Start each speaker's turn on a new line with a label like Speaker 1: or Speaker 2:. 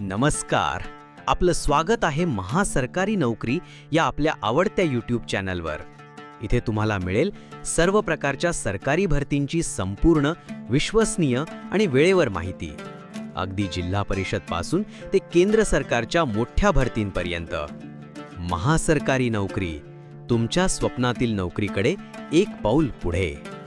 Speaker 1: नमस्कार. आपलं स्वागत आहे महासरकारी नोकरी या आपल्या आवडत्या यूट्यूब चॅनलवर इथे तुम्हाला मिळेल सर्व प्रकारच्या सरकारी भरतींची संपूर्ण विश्वसनीय आणि वेळेवर माहिती. अगदी जिल्हा परिषदपासून ते केंद्र सरकारच्या मोठ्या भरतींपर्यंत. महासरकारी नोकरी. तुमच्या स्वप्नातील नोकरीकडे एक पाऊल पुढे.